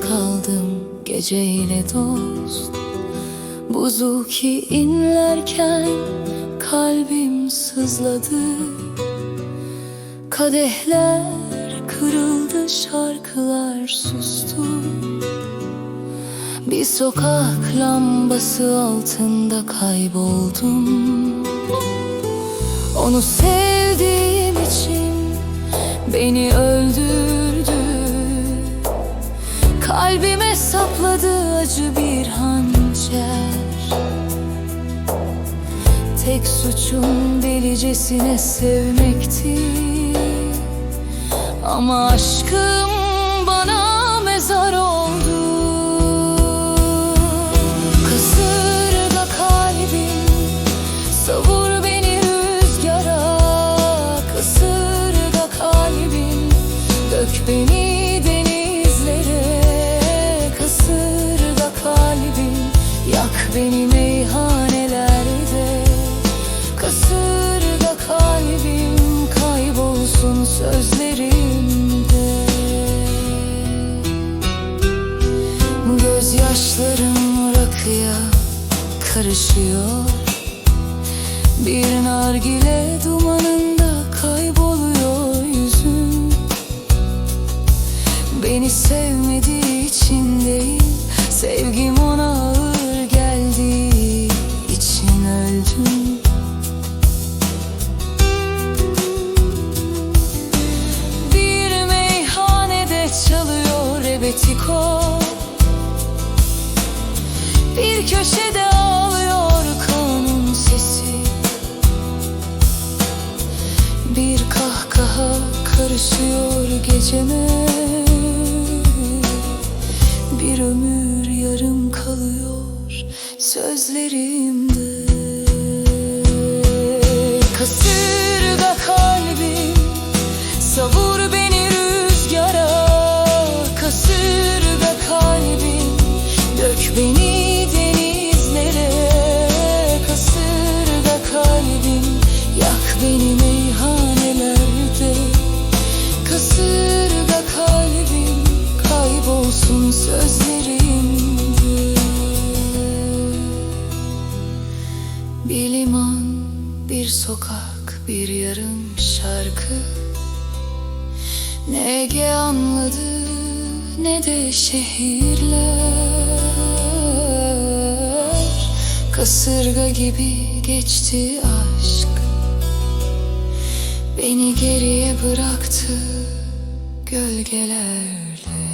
kaldım geceyle dost. Buzuki inlerken kalbim sızladı. Kadehler kırıldı şarkılar sustu. Bir sokak lambası altında kayboldum. Onu sevdiğim için beni öldürdü Kalbime sapladı acı bir hançer. Tek suçum delicesine sevmekti. Ama aşkım beni meyhanelerde Kasırga kalbim Kaybolsun sözlerimde Gözyaşlarım rakıya karışıyor. Bir nargile dumanında kayboluyor yüzüm. Beni sevmediği için değil çalıyor rebetiko Bir köşede ağlıyor kanun sesi. Bir kahkaha karışıyor geceme Bir ömür yarım kalıyor sözlerimde. Kasırga Bir liman, bir sokak, bir yarım şarkı. Ne Ege anladı ne de şehirler. Kasırga gibi geçti aşk. Beni geriye bıraktı gölgelerle